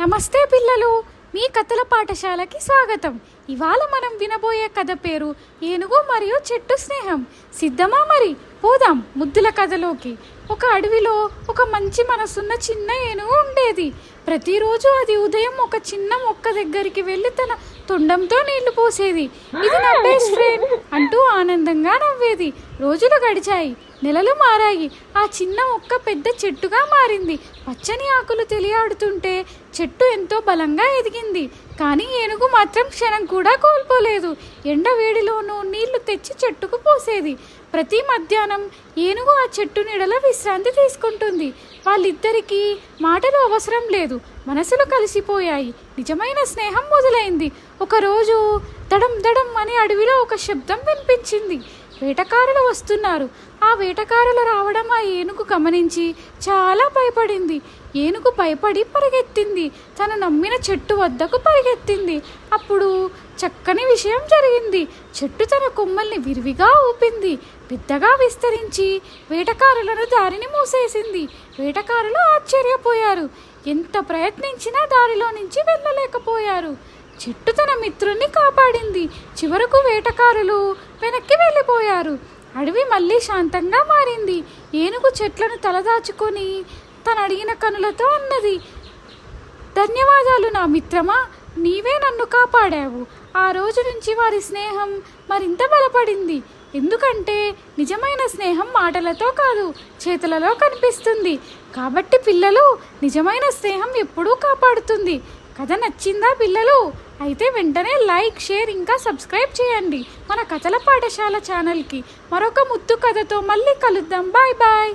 నమస్తే పిల్లలు మీ కథల పాఠశాలకి స్వాగతం. ఇవాళ మనం వినబోయే కథ పేరు ఏనుగు మరియు చెట్టు స్నేహం. సిద్ధమా మరి? పోదాం ముద్దుల కథలోకి. ఒక అడవిలో ఒక మంచి మనసున్న చిన్న ఏనుగు ఉండేది. ప్రతిరోజు అది ఉదయం ఒక చిన్న మొక్క దగ్గరికి వెళ్ళి తన తొండంతో నీళ్ళు పోసేది. ఇది నా బెస్ట్ ఫ్రెండ్ అంటూ ఆనందంగా నవ్వేది. రోజులు గడిచాయి నెలలు మారాయి. ఆ చిన్న మొక్క పెద్ద చెట్టుగా మారింది. పచ్చని ఆకులు తెలియాడుతుంటే చెట్టు ఎంతో బలంగా ఎదిగింది కానీ ఏనుగు మాత్రం క్షణం కూడా కోల్పోలేదు. ఎండ వేడిలోనూ నీళ్ళు తెచ్చి చెట్టుకు పోసేది. ప్రతి మధ్యాహ్నం ఏనుగు ఆ చెట్టు నీడలో విశ్రాంతి తీసుకుంటుంది. వాళ్ళిద్దరికీ మాటలు అవసరం లేదు మనసులు కలిసిపోయాయి. నిజమైన స్నేహం మొదలైంది. ఒకరోజు దడం దడం అని అడవిలో ఒక శబ్దం వినిపించింది. వేటకారులు వస్తున్నారు. ఆ వేటకారులు రావడం ఆ ఏనుగు గమనించి చాలా భయపడింది. ఏనుగు భయపడి పరిగెత్తింది. తను నమ్మిన చెట్టు వద్దకు పరిగెత్తింది. అప్పుడు చక్కని విషయం జరిగింది. చెట్టు తన కొమ్మల్ని విరివిగా ఊపింది. పెద్దగా విస్తరించి వేటకారులను దారిని మూసేసింది. వేటకారులు ఆశ్చర్యపోయారు. ఎంత ప్రయత్నించినా దారిలో నుంచి వెళ్ళలేకపోయారు. చెట్టు తన మిత్రుణ్ణి కాపాడింది. చివరకు వేటకారులు వెనక్కి వెళ్ళిపోయారు. అడవి మళ్ళీ శాంతంగా మారింది. ఏనుగు చెట్లను తలదాచుకొని తను అడిగిన కనులతో అన్నది ధన్యవాదాలు నా మిత్రమా నీవే నన్ను కాపాడావు. ఆ రోజు నుంచి వారి స్నేహం మరింత బలపడింది. ఎందుకంటే నిజమైన స్నేహం మాటలతో కాదు చేతులలో కనిపిస్తుంది. కాబట్టి పిల్లలు నిజమైన స్నేహం ఎప్పుడూ కాపాడుతుంది. కథ నచ్చిందా పిల్లలు? అయితే వెంటనే లైక్ షేర్ ఇంకా సబ్స్క్రైబ్ చేయండి. మన కథల పాఠశాల ఛానల్కి మరొక ముద్దు కథతో మళ్ళీ కలుద్దాం. Bye bye.